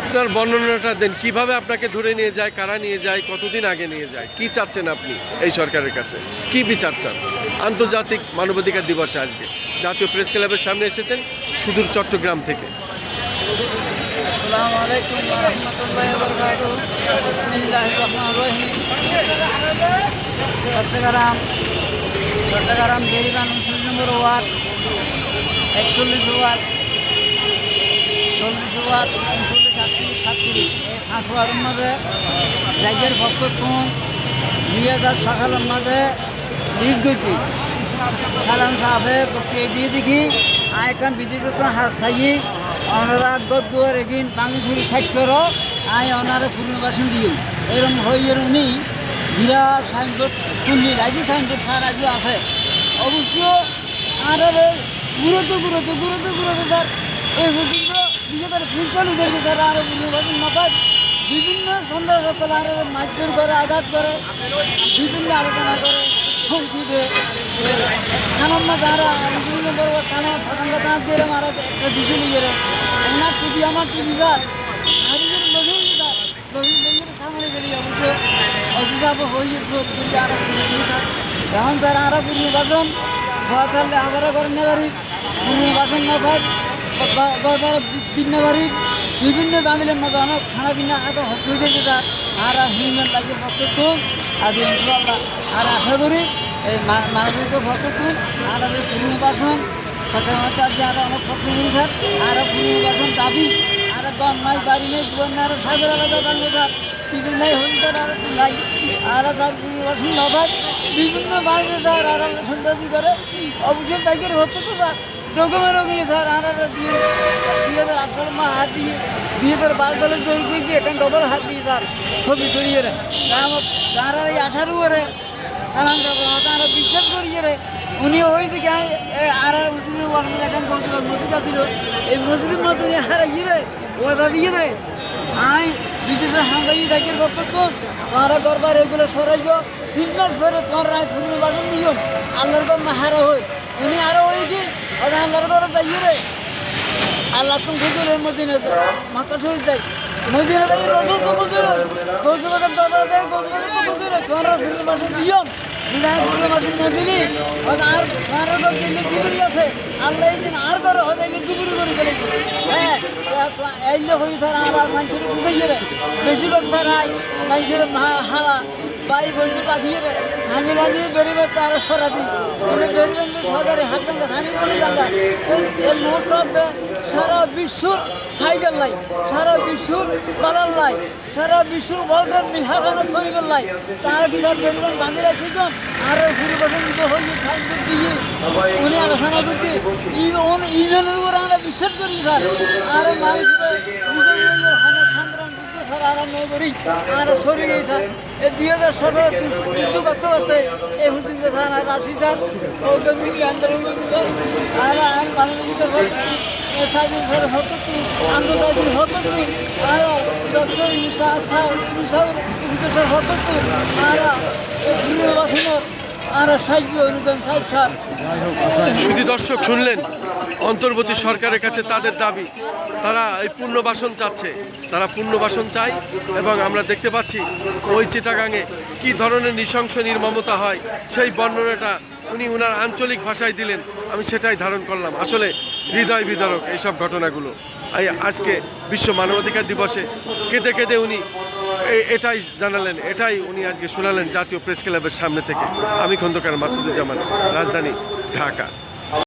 আপনার বর্ণনাটা দেন, কীভাবে আপনাকে ধরে নিয়ে যায়, কারা নিয়ে যায়, কতদিন আগে নিয়ে যায়, কি চাচ্ছেন আপনি এই সরকারের কাছে? কি বিচার চান? আন্তর্জাতিক মানবাধিকার দিবসে আসবে জাতীয় প্রেস ক্লাবের সামনে এসেছেন সুদূর চট্টগ্রাম থেকে। চল্লিশ সাতত্রিশ পক্ষতুন দুই হাজার সকালের মাঝে লিজ গেছি সালাম সাহেবের প্রক্রিয়া দিয়ে দেখি আয়কান বিদেশত হাস থাকি ওনারা গদ্দুয়ার এগিন বাংলাদেশ সাইজ করো আয় ওনারা পূর্ণবাসন দিও। এরকম হইয়ের উনি বিরাট সাইনবোর্ড তুললি রাজি সাইনবোর্ড স্যার আজও আছে। অবশ্য আর গুরুত্ব গুরুত্ব গুরুত্ব গুরুত্ব, স্যার। এই বিভিন্ন আর মারধর করে, আঘাত করে, বিভিন্ন আলোচনা করে, হুমকি দেয়। যারা কানন ফাঁকান কথা দিয়ে একটা আমার আমার লঘু সামনে বেরিয়ে অবশ্য অসুবিধা হয়ে গেছিল এখন স্যার আর পূর্ণবাসন হওয়া পূর্ণবাসন না গড় দিন বিভিন্ন জামিলের মধ্যে অনেক খানা পিনা এত হয়েছে স্যার আর হিউম্যান লাগে পক্ষ আজ ইনশাল্লাহ আর আশা করি এই মানবিক ভক্ত আর আমি পুনর্বাসন সরকার আছে আর অনেক প্রশ্ন করি স্যার আর পুনর্বাসন দাবি, আর গম নাই, বাড়ি নেই জীবন আর সাগর আলাদা বাংলা স্যার কিছু নাই হল স্যার আর নাই। আর তার পুনর্বাসন লাভাত বিভিন্ন বাড়ি স্যার আর সন্ত্রাসী করে, অবশ্যই সাইকেল হতো স্যার রকমের রকম স্যার, আর আর দুই হাজার আট মা হাত দিয়ে দুই হাজার বারো সালের জোর করেছি, এখন ডবল হাত দিয়ে স্যার ছবি রে। তার এই তারা বিশ্বাস করিয়ে রে। উনি ওই দিকে আর উঠুনে এখন মসজিদ আছিল এই মসজিদের মতো হারা গিয়ে রে ওটা দিয়ে রে। আই বিদেশে হাঙ্গাই বক্তব্য করবার এগুলো সরাইছ তিন মাস পরে তোমার রায় পূর্ণ বাসন নিয়ম আল্লাহর কম হারা হই উনি আরও ওটা আল্লাহর ঘরে যাইয়ে রে আল্লাহ তুমি খুঁজে রে মদিনে মাথা শরীর যাই মদিনে যাই রসুল তো বুঝে রে গৌসু বাগান দাদা দেয় গৌসু বাগান তো বুঝে রে তোমার পূর্ণ বাসন নিয়ম বিদায় পূর্ণ বাসন না দিলি আর কারও তো দিল্লি শিবিরি আছে আল্লাহ এই দিন আর করো হ্যাঁ হই স্যার মানুষের হারা বাই বন্ধু পাঠিয়ে হানি বাঁধিয়ে বেরিবে তার সরা দিই বলে বেরিবেন সরকারি ভাঙ্গা হানি বলে জায়গা এই নোট দে সারা বিশ্বর হাইডার লাই, সারা বিশ্বর বালার লাই, সারা বিশ্বর ওয়ার্ল্ডের মিহাখানা শরীরের লাই। তার স্যার বেরিবেন বাঁধি রাখিজন আর ঘুরে বসে নিতে হয়ে সাইনবোর্ড দিয়ে উনি আলোচনা করছে। ইমেলের উপর আমরা বিশ্বাস করি, স্যার। আর মানুষের নয় করি আর সরি স্যার এই দুই হাজার সতেরো কিন্তু করতে করতে এই পর্যন্ত স্যার আর আসি স্যার মিলিয়ে আন্দোলন আর আর মানবিকের স্বাধীন স্যার হতো কি আন্তর্জাতিক হতো আর ডক্টর ইউসা স্যার শুধু দর্শক শুনলেন, অন্তর্বর্তী সরকারের কাছে তাদের দাবি, তারা এই পুনর্বাসন চাচ্ছে, তারা পুনর্বাসন চায় এবং আমরা দেখতে পাচ্ছি ওই চিটাগাঙে কি ধরনের নৃশংস নির্মমতা হয়, সেই বর্ণনাটা উনি উনার আঞ্চলিক ভাষায় দিলেন, আমি সেটাই ধারণ করলাম। আসলে হৃদয় বিদারক এইসব ঘটনাগুলো। আজকে বিশ্ব মানবাধিকার দিবসে কেঁদে কেঁদে উনি এটাই জানালেন, এটাই উনি আজকে শোনালেন জাতীয় প্রেস ক্লাবের সামনে থেকে। আমি খন্দকার মাসুদুজ্জামান, রাজধানী ঢাকা।